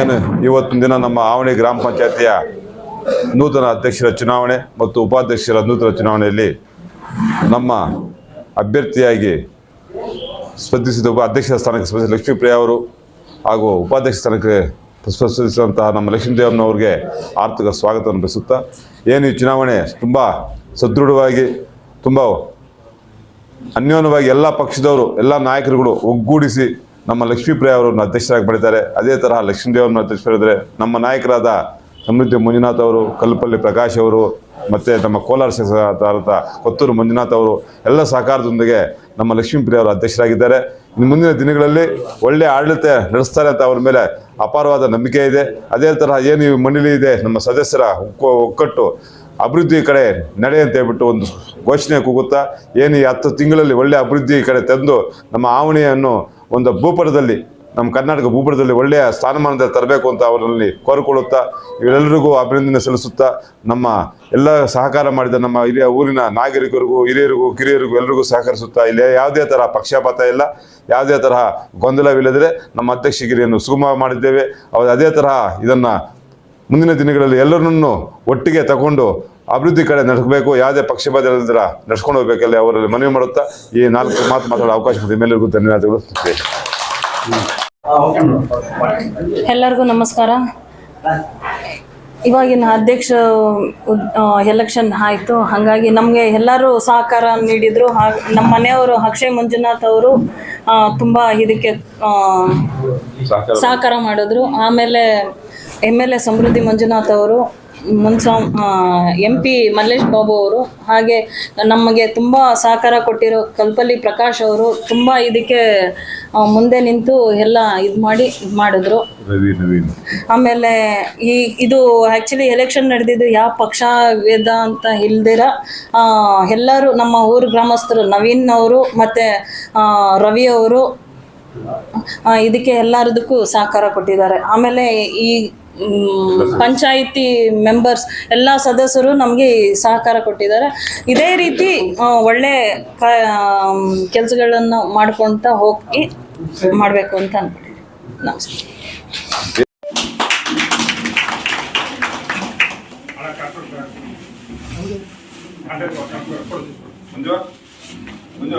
ಏನು, ಇವತ್ತಿನ ದಿನ ನಮ್ಮ ಆವಣಿ ಗ್ರಾಮ ಪಂಚಾಯತಿಯ ನೂತನ ಅಧ್ಯಕ್ಷರ ಚುನಾವಣೆ ಮತ್ತು ಉಪಾಧ್ಯಕ್ಷರ ನೂತನ ಚುನಾವಣೆಯಲ್ಲಿ ನಮ್ಮ ಅಭ್ಯರ್ಥಿಯಾಗಿ ಸ್ಪರ್ಧಿಸಿದ ಉಪ ಅಧ್ಯಕ್ಷರ ಸ್ಥಾನಕ್ಕೆ ಸ್ಪರ್ಧಿಸಿದ ಲಕ್ಷ್ಮೀಪ್ರಿಯ ಅವರು ಹಾಗೂ ಉಪಾಧ್ಯಕ್ಷ ಸ್ಥಾನಕ್ಕೆ ಸ್ಪರ್ಧಿಸಿದಂತಹ ನಮ್ಮ ಲಕ್ಷ್ಮೀದೇವನವ್ರಿಗೆ ಆರ್ಥಿಕ ಸ್ವಾಗತವನ್ನು ಬಯಸುತ್ತಾ, ಏನು ಈ ಚುನಾವಣೆ ತುಂಬ ಸದೃಢವಾಗಿ, ತುಂಬ ಅನ್ಯೋನ್ಯವಾಗಿ ಎಲ್ಲ ಪಕ್ಷದವರು, ಎಲ್ಲ ನಾಯಕರುಗಳು ಒಗ್ಗೂಡಿಸಿ ನಮ್ಮ ಲಕ್ಷ್ಮೀಪ್ರಿಯ ಅವರನ್ನು ಅಧ್ಯಕ್ಷರಾಗಿ ಪಡಿತಾರೆ ಅದೇ ತರಹ ಲಕ್ಷ್ಮೀದೇವರನ್ನು ಅಧ್ಯಕ್ಷರಿದ್ದಾರೆ ನಮ್ಮ ನಾಯಕರಾದ ಸಮೃದ್ಧಿ ಮಂಜುನಾಥ್ ಅವರು ಕಲ್ಪಲ್ಲಿ ಪ್ರಕಾಶ್ ಅವರು, ಮತ್ತು ನಮ್ಮ ಕೋಲಾರ ಶಾಸಕರಾದ ಕೊತ್ತೂರು ಮಂಜುನಾಥ್ ಅವರು, ಎಲ್ಲ ಸಹಕಾರದೊಂದಿಗೆ ನಮ್ಮ ಲಕ್ಷ್ಮೀಪ್ರಿಯ ಅವರು ಅಧ್ಯಕ್ಷರಾಗಿದ್ದಾರೆ. ಇನ್ನು ಮುಂದಿನ ದಿನಗಳಲ್ಲಿ ಒಳ್ಳೆಯ ಆಡಳಿತ ನಡೆಸ್ತಾರೆ ಅಂತ ಅವ್ರ ಮೇಲೆ ಅಪಾರವಾದ ನಂಬಿಕೆ ಇದೆ. ಅದೇ ತರಹ ಏನು ಈ ಮಂಡಳಿ ಇದೆ, ನಮ್ಮ ಸದಸ್ಯರ ಒಕ್ಕಟ್ಟು ಅಭಿವೃದ್ಧಿ ಕಡೆ ನಡೆ ಅಂತ ಹೇಳ್ಬಿಟ್ಟು ಒಂದು ಘೋಷಣೆ ಕೂಗುತ್ತಾ, ಏನು ಈ ಹತ್ತು ತಿಂಗಳಲ್ಲಿ ಒಳ್ಳೆಯ ಅಭಿವೃದ್ಧಿ ಕಡೆ ತಂದು ನಮ್ಮ ಆವಣಿಯನ್ನು ಒಂದು ಭೂಪಟದಲ್ಲಿ, ನಮ್ಮ ಕರ್ನಾಟಕ ಭೂಪಟದಲ್ಲಿ ಒಳ್ಳೆಯ ಸ್ಥಾನಮಾನದಲ್ಲಿ ತರಬೇಕು ಅಂತ ಅವರಲ್ಲಿ ಕೋರಿಕೊಳ್ಳುತ್ತಾ ಇವರೆಲ್ಲರಿಗೂ ಅಭಿನಂದನೆ ಸಲ್ಲಿಸುತ್ತಾ, ನಮ್ಮ ಎಲ್ಲ ಸಹಕಾರ ಮಾಡಿದ ನಮ್ಮ ಹಿರಿಯ ಊರಿನ ನಾಗರಿಕರಿಗೂ, ಹಿರಿಯರಿಗೂ, ಕಿರಿಯರಿಗೂ ಎಲ್ಲರಿಗೂ ಸಹಕರಿಸುತ್ತಾ, ಇಲ್ಲಿ ಯಾವುದೇ ತರಹ ಪಕ್ಷಪಾತ ಇಲ್ಲ. ಯಾವುದೇ ತರಹ ಗೊಂದಲವಿಲ್ಲದೆ ನಮ್ಮ ಅಧ್ಯಕ್ಷಗಿರಿಯನ್ನು ಸುಗಮ ಮಾಡಿದ್ದೇವೆ. ಅವರು ಅದೇ ತರಹ ಇದನ್ನು ಮುಂದಿನ ದಿನಗಳಲ್ಲಿ ಎಲ್ಲರನ್ನೂ ಒಟ್ಟಿಗೆ ತಗೊಂಡು ಅಭಿವೃದ್ಧಿ ಕಡೆ ನಡೆಸಬೇಕು ಯಾವುದೇ ಪಕ್ಷಪಾತ ಇಲ್ಲದಿರ ನಡ್ಸ್ಕೊಂಡು ಹೋಗ್ಬೇಕಲ್ಲ ಅವರಲ್ಲಿ ಮನವಿ ಮಾಡುತ್ತಾ ಈ ನಾಲ್ಕು ಮಾತು ಮಾತಾಡೋ ಅವಕಾಶ ನಿಮ್ಮೆಲ್ಲರಿಗೂ ಧನ್ಯವಾದಗಳು. ಎಲ್ಲರಿಗೂ ನಮಸ್ಕಾರ. ಇವಾಗಿನ ಅಧ್ಯಕ್ಷ ಎಲೆಕ್ಷನ್ ಆಯಿತು. ಹಾಗಾಗಿ ನಮಗೆ ಎಲ್ಲರೂ ಸಹಕಾರ ನೀಡಿದರು. ಹಾಗೆ ನಮ್ಮ ಮನೆಯವರು ಅಕ್ಷಯ್ ಮಂಜುನಾಥ್ ಅವರು ತುಂಬ ಇದಕ್ಕೆ ಸಹಕಾರ ಮಾಡಿದ್ರು. ಆಮೇಲೆ M L A Samruddhi Manjunath ಅವರು ಮುನ್ಸ್ವಾಮ್ ಎಂ ಪಿ ಮಲ್ಲೇಶ್ ಬಾಬು ಅವರು ಹಾಗೆ ನಮಗೆ ತುಂಬ ಸಹಕಾರ ಕೊಟ್ಟಿರೋ ಕಲ್ಪಲ್ಲಿ ಪ್ರಕಾಶ್ ಅವರು ತುಂಬ ಇದಕ್ಕೆ ಮುಂದೆ ನಿಂತು ಎಲ್ಲ ಇದು ಮಾಡಿ ಇದು ಮಾಡಿದ್ರು. ಆಮೇಲೆ ಈ ಇದು ಆ್ಯಕ್ಚುಲಿ ಎಲೆಕ್ಷನ್ ನಡೆದಿದ್ದು ಯಾವ ಪಕ್ಷ ವೇದ ಅಂತ ಇಲ್ದಿರ ಎಲ್ಲರೂ ನಮ್ಮ ಊರು ಗ್ರಾಮಸ್ಥರು ನವೀನ್ ಅವರು ಮತ್ತು ರವಿ ಅವರು ಇದಕ್ಕೆ ಎಲ್ಲರದಕ್ಕೂ ಸಹಕಾರ ಕೊಟ್ಟಿದ್ದಾರೆ. ಆಮೇಲೆ ಈ ಪಂಚಾಯಿತಿ ಮೆಂಬರ್ಸ್ ಎಲ್ಲ ಸದಸ್ಯರು ನಮಗೆ ಸಹಕಾರ ಕೊಟ್ಟಿದ್ದಾರೆ. ಇದೇ ರೀತಿ ಒಳ್ಳೆ ಕೆಲಸಗಳನ್ನು ಮಾಡ್ಕೊಳ್ತಾ ಹೋಗಿ ಮಾಡಬೇಕು ಅಂತ ಅನ್ಕೊಂಡಿದ್ದೀನಿ ನಮಸ್ಕಾರ ಮಂಜು ಮಂಜು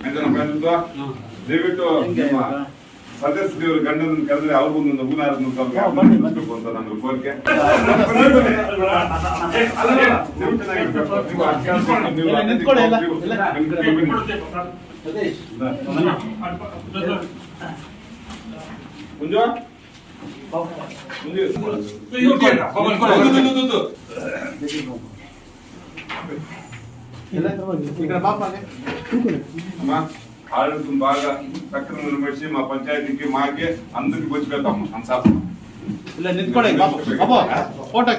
ನಮ್ಮ ಕೈಲಿಂದ ದಯವಿಟ್ಟು ನಿಮ್ಮ ಸದಸ್ಯರು ಗಂಡನ ಕರೆದ್ರೆ ಅವ್ರಿಗೊಂದು ಒಂದು ಹೂನಾರ ಮುಗಿಸ್ಬೇಕು ಅಂತ ನನ್ನ ಕೋರಿಕೆ. ಮುಂಜು? ದು. అమ్మా ఆడటం బాగా చక్కగా నిలబడి మా పంచాయతీకి మాకే అందరికి వచ్చి పెడతాము అంశాపం ఇలా నింపుకోండి బాబు ఫోటో.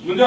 ముంజు